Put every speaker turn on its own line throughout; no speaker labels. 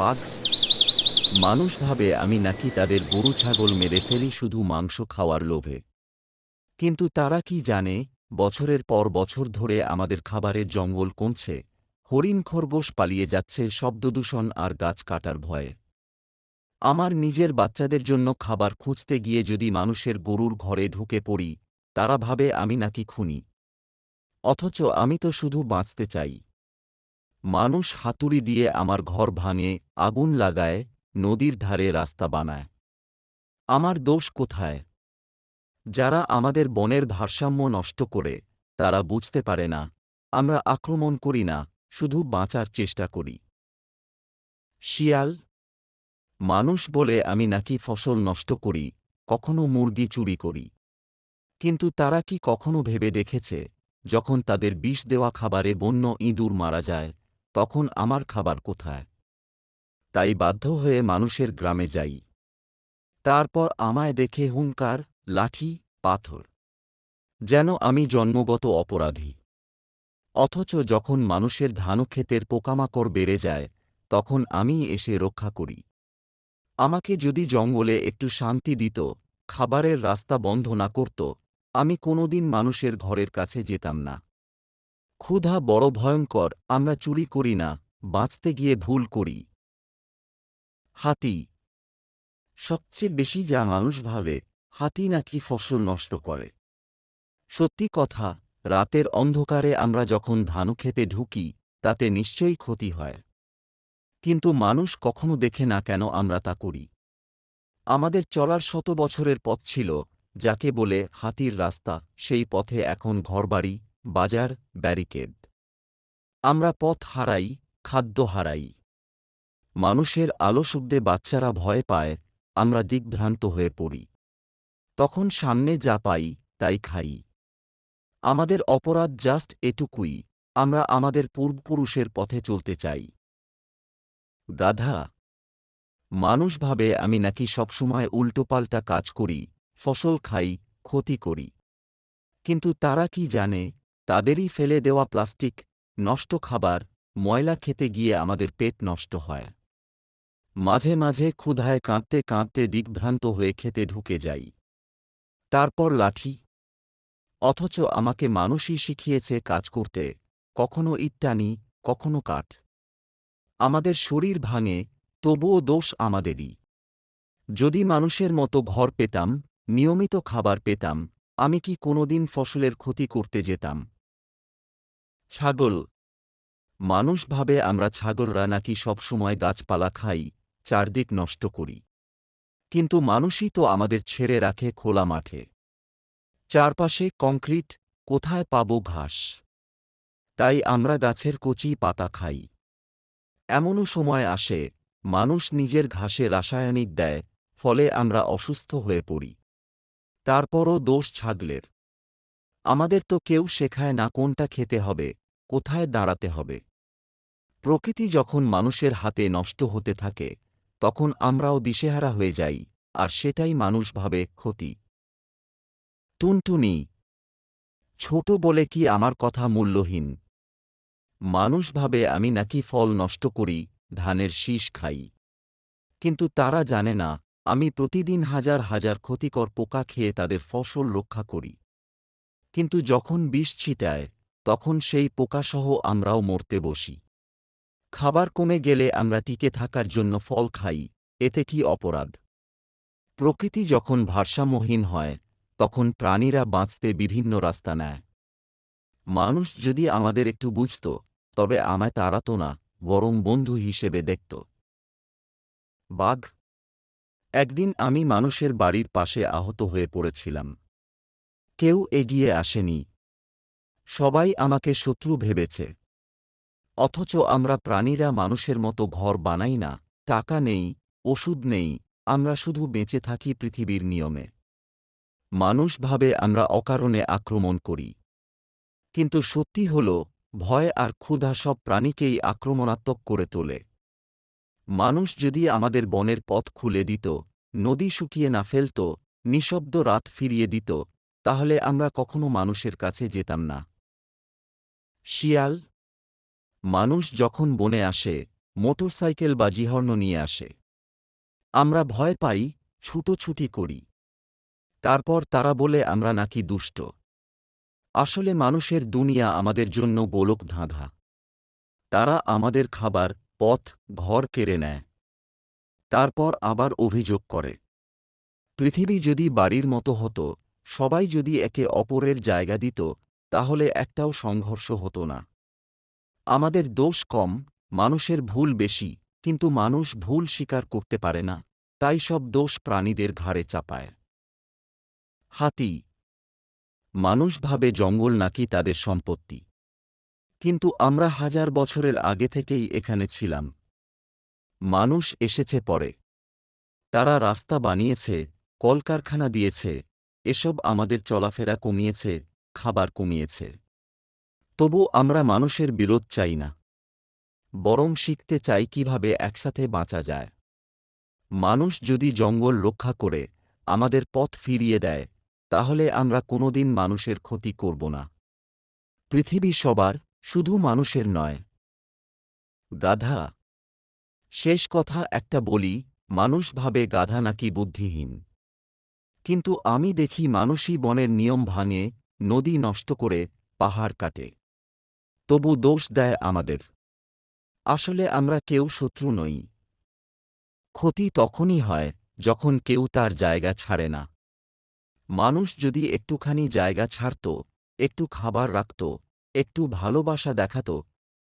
বাঘ? মানুষ ভাবে, আমি নাকি তাদের গরু ছাগল মেরে ফেলি শুধু মাংস খাওয়ার লোভে। কিন্তু তারা কি জানে, বছরের পর বছর ধরে আমাদের খাবারের জঙ্গল কমছে, হরিণ খরগোশ পালিয়ে যাচ্ছে শব্দদূষণ আর গাছ কাটার ভয়ে। আমার নিজের বাচ্চাদের জন্য খাবার খুঁজতে গিয়ে যদি মানুষের গরুর ঘরে ঢুকে পড়ি, তারা ভাবে, আমি নাকি খুনি। অথচ আমি তো শুধু বাঁচতে চাই। মানুষ হাতুড়ি দিয়ে আমার ঘর ভাঙে, আগুন লাগায়, নদীর ধারে রাস্তা বানায়। আমার দোষ কোথায়? যারা আমাদের বনের ভারসাম্য নষ্ট করে, তারা বুঝতে পারে না। আমরা আক্রমণ করি না, শুধু বাঁচার চেষ্টা করি। শিয়াল, মানুষ বলে আমি নাকি ফসল নষ্ট করি, কখনো মুরগি চুরি করি। কিন্তু তারা কি কখনো ভেবে দেখেছে, যখন তাদের বিষ দেওয়া খাবারে বন্য ইঁদুর মারা যায়? তখন আমার খাবার কোথায়? তাই বাধ্য হয়ে মানুষের গ্রামে যাই। তারপর আমায় দেখে হুঙ্কার, লাঠি, পাথর, যেন আমি জন্মগত অপরাধী। অথচ যখন মানুষের ধানক্ষেতের পোকামাকড় বেড়ে যায়, তখন আমি এসে রক্ষা করি। আমাকে যদি জঙ্গলে একটু শান্তি দিত, খাবারের রাস্তা বন্ধ না করত, আমি কোনোদিন মানুষের ঘরের কাছে যেতাম না। ক্ষুধা বড় ভয়ঙ্কর, আমরা চুরি করি না, বাঁচতে গিয়ে ভুল করি। হাতি। সবচেয়ে বেশি যা মানুষ ভাবে, হাতি নাকি ফসল নষ্ট করে। সত্যি কথা, রাতের অন্ধকারে আমরা যখন ধানক্ষেতে ঢুকি, তাতে নিশ্চয়ই ক্ষতি হয়। কিন্তু মানুষ কখনো দেখে না কেন আমরা তা করি। আমাদের চলার শত বছরের পথ ছিল, যাকে বলে হাতির রাস্তা, সেই পথে এখন ঘরবাড়ি বাজার, ব্যারিকেড। আমরা পথ হারাই, খাদ্য হারাই। মানুষের আলো শব্দে বাচ্চারা ভয় পায়, আমরা দিগ্ভ্রান্ত হয়ে পড়ি। তখন সামনে যা পাই, তাই খাই। আমাদের অপরাধ জাস্ট এটুকুই, আমরা আমাদের পূর্বপুরুষের পথে চলতে চাই। গাধা। মানুষ ভাবে আমি নাকি সবসময় উল্টোপাল্টা কাজ করি, ফসল খাই, ক্ষতি করি। কিন্তু তারা কি জানে? তাদেরই ফেলে দেওয়া প্লাস্টিক, নষ্ট খাবার, ময়লা খেতে গিয়ে আমাদের পেট নষ্ট হয়। মাঝে মাঝে ক্ষুধায় কাঁদতে কাঁদতে দিগ্ভ্রান্ত হয়ে খেতে ঢুকে যাই। তারপর লাঠি। অথচ আমাকে মানুষই শিখিয়েছে কাজ করতে, কখনো ইটটানি, কখনো কাঠ। আমাদের শরীর ভাঙে, তবুও দোষ আমাদেরই। যদি মানুষের মতো ঘর পেতাম, নিয়মিত খাবার পেতাম, আমি কি কোনোদিন ফসলের ক্ষতি করতে যেতাম? ছাগল। মানুষ ভাবে আমরা ছাগলরা নাকি সবসময় গাছপালা খাই, চারদিক নষ্ট করি। কিন্তু মানুষই তো আমাদের ছেড়ে রাখে খোলা মাঠে। চারপাশে কংক্রিট, কোথায় পাব ঘাস? তাই আমরা গাছের কচি পাতা খাই। এমনও সময় আসে, মানুষ নিজের ঘাসে রাসায়নিক দেয়, ফলে আমরা অসুস্থ হয়ে পড়ি। তারপরও দোষ ছাগলের। আমাদের তো কেউ শেখায় না কোনটা খেতে হবে। কোথায় দাঁড়াতে হবে? প্রকৃতি যখন মানুষের হাতে নষ্ট হতে থাকে, তখন আমরাও দিশেহারা হয়ে যাই, আর সেটাই মানুষ ভাবে ক্ষতি। টুনটুনি, ছোট বলে কি আমার কথা মূল্যহীন? মানুষ ভাবে আমি নাকি ফল নষ্ট করি, ধানের শীষ খাই। কিন্তু তারা জানে না, আমি প্রতিদিন হাজার হাজার ক্ষতিকর পোকা খেয়ে তাদের ফসল রক্ষা করি। কিন্তু যখন বিষ ছিটায় তখন সেই পোকাসহ আমরাও মরতে বসি। খাবার কমে গেলে আমরা টিকে থাকার জন্য ফল খাই, এতে কি অপরাধ? প্রকৃতি যখন ভারসাম্যহীন হয়, তখন প্রাণীরা বাঁচতে বিভিন্ন রাস্তা নেয়। মানুষ যদি আমাদের একটু বুঝত, তবে আমায় তাড়াত না, বরং বন্ধু হিসেবে দেখত। বাঘ। একদিন আমি মানুষের বাড়ির পাশে আহত হয়ে পড়েছিলাম। কেউ এগিয়ে আসেনি সবাই আমাকে শত্রু ভেবেছে। অথচ আমরা প্রাণীরা মানুষের মতো ঘর বানাই না, টাকা নেই, ওষুধ নেই, আমরা শুধু বেঁচে থাকি পৃথিবীর নিয়মে। মানুষ ভাবে আমরা অকারণে আক্রমণ করি। কিন্তু সত্যি হল, ভয় আর ক্ষুধা সব প্রাণীকেই আক্রমণাত্মক করে তোলে। মানুষ যদি আমাদের বনের পথ খুলে দিত, নদী শুকিয়ে না ফেলত, নিঃশব্দ রাত ফিরিয়ে দিত, তাহলে আমরা কখনো মানুষের কাছে যেতাম না। শিয়াল। মানুষ যখন বনে আসে, মোটরসাইকেল বা জিহর্ণ নিয়ে আসে। আমরা ভয় পাই, ছুটোছুটি করি। তারপর তারা বলে, আমরা নাকি দুষ্ট। আসলে মানুষের দুনিয়া আমাদের জন্য গোলক ধাঁধা। তারা আমাদের খাবার, পথ, ঘর কেড়ে নেয়। তারপর আবার অভিযোগ করে। পৃথিবী যদি বাড়ির মতো হতো, সবাই যদি একে অপরের জায়গা দিত তাহলে একটাও সংঘর্ষ হতো না। আমাদের দোষ কম, মানুষের ভুল বেশি, কিন্তু মানুষ ভুল স্বীকার করতে পারে না, তাই সব দোষ প্রাণীদের ঘাড়ে চাপায়। হাতি। মানুষ ভাবে জঙ্গল নাকি তাদের সম্পত্তি। কিন্তু আমরা হাজার বছরের আগে থেকেই এখানে ছিলাম। মানুষ এসেছে পরে। তারা রাস্তা বানিয়েছে, কলকারখানা দিয়েছে, এসব আমাদের চলাফেরা কমিয়েছে খাবার কমিয়েছে। তবু আমরা মানুষের বিরোধ চাই না। বরং শিখতে চাই কীভাবে একসাথে বাঁচা যায়। মানুষ যদি জঙ্গল রক্ষা করে, আমাদের পথ ফিরিয়ে দেয়, তাহলে আমরা কোনোদিন মানুষের ক্ষতি করব না। পৃথিবী সবার, শুধু মানুষের নয়। গাধা। শেষ কথা একটা বলি, মানুষ ভাবে গাধা নাকি বুদ্ধিহীন। কিন্তু আমি দেখি মানুষই বনের নিয়ম ভাঙে নদী নষ্ট করে পাহাড় কাটে। তবু দোষ দেয় আমাদের। আসলে আমরা কেউ শত্রু নই। ক্ষতি তখনই হয় যখন কেউ তার জায়গা ছাড়ে না। মানুষ যদি একটুখানি জায়গা ছাড়ত, একটু খাবার রাখত, একটু ভালোবাসা দেখাত,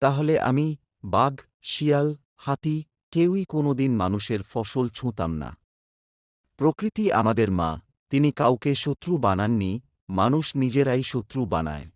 তাহলে আমি, বাঘ, শিয়াল, হাতি, কেউই কোনোদিন মানুষের ফসল ছুঁতাম না। প্রকৃতি আমাদের মা, তিনি কাউকে শত্রু বানাননি মানুষ নিজেরাই শত্রু বানায়।